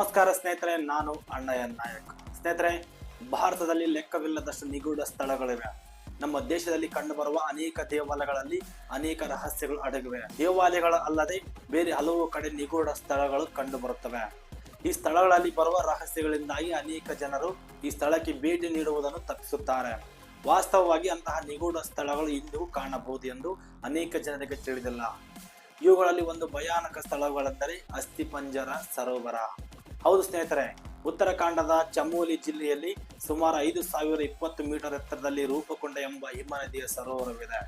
ನಮಸ್ಕಾರ ಸ್ನೇಹಿತರೆ, ನಾನು ಅಣ್ಣಯ್ಯ ನಾಯಕ್. ಸ್ನೇಹಿತರೆ, ಭಾರತದಲ್ಲಿ ಲೆಕ್ಕವಿಲ್ಲದಷ್ಟು ನಿಗೂಢ ಸ್ಥಳಗಳಿವೆ. ನಮ್ಮ ದೇಶದಲ್ಲಿ ಕಂಡುಬರುವ ಅನೇಕ ದೇವಾಲಯಗಳಲ್ಲಿ ಅನೇಕ ರಹಸ್ಯಗಳು ಅಡಗಿವೆ. ದೇವಾಲಯಗಳ ಅಲ್ಲದೆ ಬೇರೆ ಹಲವು ಕಡೆ ನಿಗೂಢ ಸ್ಥಳಗಳು ಕಂಡುಬರುತ್ತವೆ. ಈ ಸ್ಥಳಗಳಲ್ಲಿ ಬರುವ ರಹಸ್ಯಗಳಿಂದಾಗಿ ಅನೇಕ ಜನರು ಈ ಸ್ಥಳಕ್ಕೆ ಭೇಟಿ ನೀಡುವುದನ್ನು ತಪ್ಪಿಸುತ್ತಾರೆ. ವಾಸ್ತವವಾಗಿ ಅಂತಹ ನಿಗೂಢ ಸ್ಥಳಗಳು ಇಂದು ಕಾಣಬಹುದು ಎಂದು ಅನೇಕ ಜನರಿಗೆ ತಿಳಿದಿಲ್ಲ. ಇವುಗಳಲ್ಲಿ ಒಂದು ಭಯಾನಕ ಸ್ಥಳಗಳೆಂದರೆ ಅಸ್ಥಿಪಂಜರ ಸರೋವರ. ಹೌದು ಸ್ನೇಹಿತರೆ, ಉತ್ತರಾಖಂಡದ ಚಮೋಲಿ ಜಿಲ್ಲೆಯಲ್ಲಿ ಸುಮಾರು ಐದು ಸಾವಿರ ಇಪ್ಪತ್ತು ಮೀಟರ್ ಎತ್ತರದಲ್ಲಿ ರೂಪಕೊಂಡ ಎಂಬ ಹಿಮನದಿಯ ಸರೋವರವಿದೆ.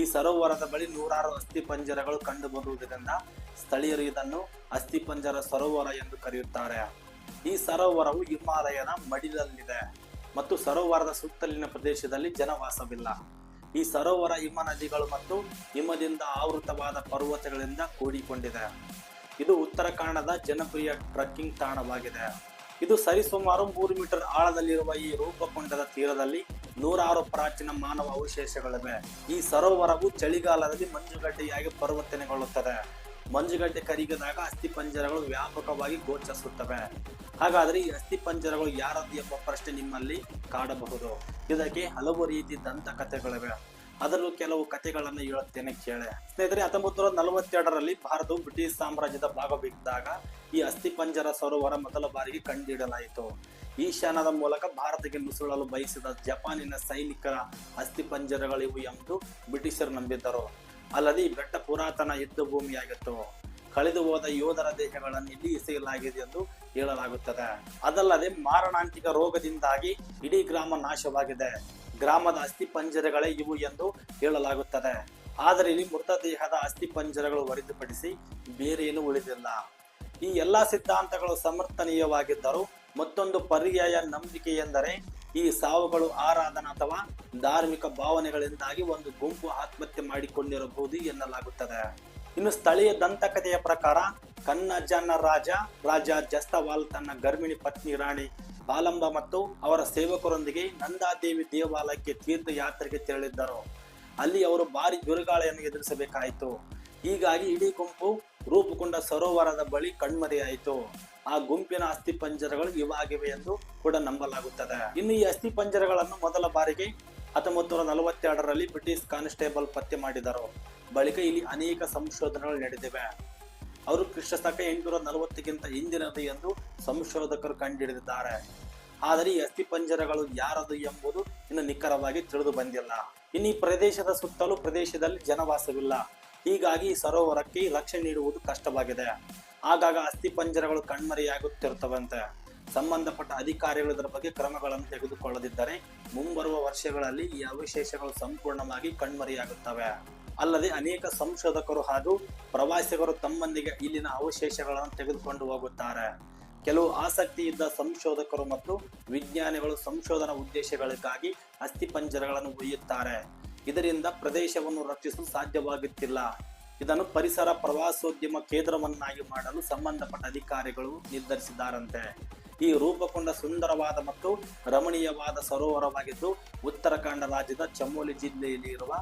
ಈ ಸರೋವರದ ಬಳಿ ನೂರಾರು ಅಸ್ಥಿಪಂಜರಗಳು ಕಂಡು ಬರುವುದರಿಂದ ಸ್ಥಳೀಯರು ಇದನ್ನು ಅಸ್ಥಿಪಂಜರ ಸರೋವರ ಎಂದು ಕರೆಯುತ್ತಾರೆ. ಈ ಸರೋವರವು ಹಿಮಾಲಯದ ಮಡಿಲಲ್ಲಿದೆ ಮತ್ತು ಸರೋವರದ ಸುತ್ತಲಿನ ಪ್ರದೇಶದಲ್ಲಿ ಜನವಾಸವಿಲ್ಲ. ಈ ಸರೋವರ ಹಿಮ ನದಿಗಳು ಮತ್ತು ಹಿಮದಿಂದ ಆವೃತವಾದ ಪರ್ವತಗಳಿಂದ ಕೂಡಿಕೊಂಡಿದೆ. ಇದು ಉತ್ತರಾಖಂಡದ ಜನಪ್ರಿಯ ಟ್ರಕ್ಕಿಂಗ್ ತಾಣವಾಗಿದೆ. ಇದು ಸರಿಸುಮಾರು ಮೂರು ಮೀಟರ್ ಆಳದಲ್ಲಿರುವ ಈ ರೂಪಕುಂಡದ ತೀರದಲ್ಲಿ ನೂರಾರು ಪ್ರಾಚೀನ ಮಾನವ ಅವಶೇಷಗಳಿವೆ. ಈ ಸರೋವರವು ಚಳಿಗಾಲದಲ್ಲಿ ಮಂಜುಗಡ್ಡೆಯಾಗಿ ಪರಿವರ್ತನೆಗೊಳ್ಳುತ್ತದೆ. ಮಂಜುಗಡ್ಡೆ ಕರಗಿದಾಗ ಅಸ್ಥಿಪಂಜರಗಳು ವ್ಯಾಪಕವಾಗಿ ಗೋಚರಿಸುತ್ತವೆ. ಹಾಗಾದರೆ ಈ ಅಸ್ಥಿಪಂಜರಗಳು ಯಾರದ್ದು ಎಂಬ ಪ್ರಶ್ನೆ ನಿಮ್ಮಲ್ಲಿ ಕಾಡಬಹುದು. ಇದಕ್ಕೆ ಹಲವು ರೀತಿ ದಂತಕಥೆಗಳಿವೆ. ಅದರಲ್ಲೂ ಕೆಲವು ಕಥೆಗಳನ್ನು ಹೇಳುತ್ತೇನೆ ಕೇಳೆ. ಸ್ನೇಹಿತರೆ ಹತ್ತೊಂಬತ್ತು ನೂರ ನಲವತ್ತೆರಡರಲ್ಲಿ ಭಾರತವು ಬ್ರಿಟಿಷ್ ಸಾಮ್ರಾಜ್ಯದ ಭಾಗವಿದ್ದಾಗ ಈ ಅಸ್ಥಿಪಂಜರ ಸರೋವರ ಮೊದಲ ಬಾರಿಗೆ ಕಂಡುಹಿಡಲಾಯಿತು ಈಶಾನ್ಯದ ಮೂಲಕ ಭಾರತಕ್ಕೆ ನುಸುಳಲು ಬಯಸಿದ ಜಪಾನಿನ ಸೈನಿಕರ ಅಸ್ಥಿಪಂಜರಗಳಿವು ಎಂದು ಬ್ರಿಟಿಷರು ನಂಬಿದ್ದರು. ಅಲ್ಲದೆ ಈ ಬೆಟ್ಟ ಪುರಾತನ ಯುದ್ಧ ಭೂಮಿಯಾಗಿತ್ತು ಕಳೆದು ಹೋದ ಯೋಧರ ದೇಹಗಳನ್ನು ಇಲ್ಲಿ ಎಸೆಯಲಾಗಿದೆ ಎಂದು ಹೇಳಲಾಗುತ್ತದೆ. ಅದಲ್ಲದೆ ಮಾರಣಾಂತಿಕ ರೋಗದಿಂದಾಗಿ ಇಡೀ ಗ್ರಾಮ ನಾಶವಾಗಿದೆ. ಗ್ರಾಮದ ಅಸ್ಥಿಪಂಜರಗಳೇ ಇವು ಎಂದು ಹೇಳಲಾಗುತ್ತದೆ. ಆದರೆ ಇಲ್ಲಿ ಮೃತದೇಹದ ಅಸ್ಥಿಪಂಜರಗಳು ಹೊರತುಪಡಿಸಿ ಬೇರೇನು ಉಳಿದಿಲ್ಲ. ಈ ಎಲ್ಲಾ ಸಿದ್ಧಾಂತಗಳು ಸಮರ್ಥನೀಯವಾಗಿದ್ದರೂ ಮತ್ತೊಂದು ಪರ್ಯಾಯ ನಂಬಿಕೆ ಎಂದರೆ ಈ ಸಾವುಗಳು ಆರಾಧನಾ ಅಥವಾ ಧಾರ್ಮಿಕ ಭಾವನೆಗಳಿಂದಾಗಿ ಒಂದು ಗುಂಪು ಆತ್ಮಹತ್ಯೆ ಮಾಡಿಕೊಂಡಿರಬಹುದು ಎನ್ನಲಾಗುತ್ತದೆ. ಇನ್ನು ಸ್ಥಳೀಯ ದಂತಕಥೆಯ ಪ್ರಕಾರ ಕನ್ನಜನ ರಾಜ ರಾಜ ಜಸ್ತವಾಲ್ ತನ್ನ ಗರ್ಭಿಣಿ ಪತ್ನಿ ರಾಣಿ ಬಾಲಂಬ ಮತ್ತು ಅವರ ಸೇವಕರೊಂದಿಗೆ ನಂದಾದೇವಿ ದೇವಾಲಯಕ್ಕೆ ತೀರ್ಥಯಾತ್ರೆಗೆ ತೆರಳಿದ್ದರು. ಅಲ್ಲಿ ಅವರು ಭಾರಿ ಬಿರುಗಾಳಿಯನ್ನು ಎದುರಿಸಬೇಕಾಯಿತು. ಹೀಗಾಗಿ ಇಡೀ ಗುಂಪು ರೂಪುಗೊಂಡ ಸರೋವರದ ಬಳಿ ಕಣ್ಮರೆಯಾಯಿತು. ಆ ಗುಂಪಿನ ಅಸ್ಥಿಪಂಜರಗಳು ಇವಾಗಿವೆ ಎಂದು ಕೂಡ ನಂಬಲಾಗುತ್ತದೆ. ಇನ್ನು ಈ ಅಸ್ಥಿಪಂಜರಗಳನ್ನು ಮೊದಲ ಬಾರಿಗೆ ಹತ್ತೊಂಬತ್ತು ನೂರ ನಲವತ್ತೆರಡರಲ್ಲಿ ಬ್ರಿಟಿಷ್ ಕಾನ್ಸ್ಟೇಬಲ್ ಪತ್ತೆ ಮಾಡಿದರು. ಬಳಿಕ ಇಲ್ಲಿ ಅನೇಕ ಸಂಶೋಧನೆಗಳು ನಡೆದಿವೆ. ಅವರು ಕ್ರಿಸ್ತಶಕ ಎಂಟುನೂರ ನಲವತ್ತಕ್ಕಿಂತ ಹಿಂದಿನದು ಎಂದು ಸಂಶೋಧಕರು ಕಂಡುಹಿಡಿದಿದ್ದಾರೆ. ಆದರೆ ಈ ಅಸ್ಥಿಪಂಜರಗಳು ಯಾರದು ಎಂಬುದು ಇನ್ನು ನಿಖರವಾಗಿ ತಿಳಿದು ಬಂದಿಲ್ಲ. ಇನ್ನು ಈ ಪ್ರದೇಶದ ಸುತ್ತಲೂ ಪ್ರದೇಶದಲ್ಲಿ ಜನವಾಸವಿಲ್ಲ. ಹೀಗಾಗಿ ಈ ಸರೋವರಕ್ಕೆ ಲಕ್ಷ್ಯ ನೀಡುವುದು ಕಷ್ಟವಾಗಿದೆ. ಆಗಾಗ ಅಸ್ಥಿಪಂಜರಗಳು ಕಣ್ಮರೆಯಾಗುತ್ತಿರುತ್ತವಂತೆ. ಸಂಬಂಧಪಟ್ಟ ಅಧಿಕಾರಿಗಳು ಇದರ ಬಗ್ಗೆ ಕ್ರಮಗಳನ್ನು ತೆಗೆದುಕೊಳ್ಳದಿದ್ದರೆ ಮುಂಬರುವ ವರ್ಷಗಳಲ್ಲಿ ಈ ಅವಶೇಷಗಳು ಸಂಪೂರ್ಣವಾಗಿ ಕಣ್ಮರೆಯಾಗುತ್ತವೆ. ಅಲ್ಲದೆ ಅನೇಕ ಸಂಶೋಧಕರು ಹಾಗೂ ಪ್ರವಾಸಿಗರು ತಮ್ಮೊಂದಿಗೆ ಇಲ್ಲಿನ ಅವಶೇಷಗಳನ್ನು ತೆಗೆದುಕೊಂಡು ಹೋಗುತ್ತಾರೆ. ಕೆಲವು ಆಸಕ್ತಿ ಇದ್ದ ಸಂಶೋಧಕರು ಮತ್ತು ವಿಜ್ಞಾನಿಗಳು ಸಂಶೋಧನಾ ಉದ್ದೇಶಗಳಿಗಾಗಿ ಅಸ್ಥಿಪಂಜರಗಳನ್ನು ಒಯ್ಯುತ್ತಾರೆ. ಇದರಿಂದ ಪ್ರದೇಶವನ್ನು ರಕ್ಷಿಸಲು ಸಾಧ್ಯವಾಗುತ್ತಿಲ್ಲ. ಇದನ್ನು ಪರಿಸರ ಪ್ರವಾಸೋದ್ಯಮ ಕೇಂದ್ರವನ್ನಾಗಿ ಮಾಡಲು ಸಂಬಂಧಪಟ್ಟ ಅಧಿಕಾರಿಗಳು ನಿರ್ಧರಿಸಿದ್ದಾರಂತೆ. ಈ ರೂಪಕೊಂಡ ಸುಂದರವಾದ ಮತ್ತು ರಮಣೀಯವಾದ ಸರೋವರವಾಗಿದ್ದು ಉತ್ತರಾಖಂಡ ರಾಜ್ಯದ ಚಮೋಲಿ ಜಿಲ್ಲೆಯಲ್ಲಿ ಇರುವ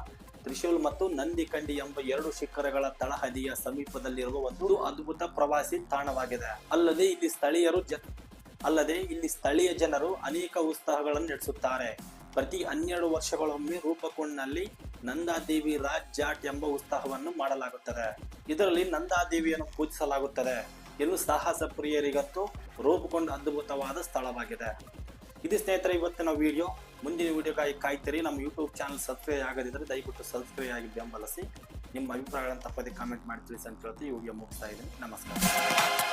ತ್ರಿಶೂಲ್ ಮತ್ತು ನಂದಿಕಂಡಿ ಎಂಬ ಎರಡು ಶಿಖರಗಳ ತಳಹದಿಯ ಸಮೀಪದಲ್ಲಿರುವ ಒಂದು ಅದ್ಭುತ ಪ್ರವಾಸಿ ತಾಣವಾಗಿದೆ. ಅಲ್ಲದೆ ಇಲ್ಲಿ ಸ್ಥಳೀಯರು ಜ, ಅಲ್ಲದೆ ಇಲ್ಲಿ ಸ್ಥಳೀಯ ಜನರು ಅನೇಕ ಉತ್ಸಾಹಗಳನ್ನು ನಡೆಸುತ್ತಾರೆ. ಪ್ರತಿ ಹನ್ನೆರಡು ವರ್ಷಗಳೊಮ್ಮೆ ರೂಪಕೊಂಡ್ನಲ್ಲಿ ನಂದಾದೇವಿ ರಾಜ್ ಜಾಟ್ ಎಂಬ ಉತ್ಸಾಹವನ್ನು ಮಾಡಲಾಗುತ್ತದೆ. ಇದರಲ್ಲಿ ನಂದಾದೇವಿಯನ್ನು ಪೂಜಿಸಲಾಗುತ್ತದೆ. ಇನ್ನು ಸಾಹಸ ಪ್ರಿಯರಿಗಂತೂ ರೂಪುಗೊಂಡ ಅದ್ಭುತವಾದ ಸ್ಥಳವಾಗಿದೆ. ಇದು ಸ್ನೇಹಿತರೆ, ಇವತ್ತಿನ ವಿಡಿಯೋ. ಮುಂದಿನ ವಿಡಿಯೋಗಾಗಿ ಕಾಯ್ತೀರಿ. ನಮ್ಮ ಯೂಟ್ಯೂಬ್ ಚಾನಲ್ ಸಬ್ಸ್ಕ್ರೈಬ್ ಆಗದಿದ್ದರೆ ದಯವಿಟ್ಟು ಸಬ್ಸ್ಕ್ರೈಬ್ ಆಗಿ ಬೆಂಬಲಿಸಿ. ನಿಮ್ಮ ಅಭಿಪ್ರಾಯಗಳನ್ನು ತಪ್ಪದೆ ಕಾಮೆಂಟ್ ಮಾಡಿ ತಿಳಿಸಿ ಅಂತ ಹೇಳ್ತೀವಿ. ವಿಡಿಯೋ ಮುಗಿಸ್ತಾ ಇದ್ದೀನಿ. ನಮಸ್ಕಾರ.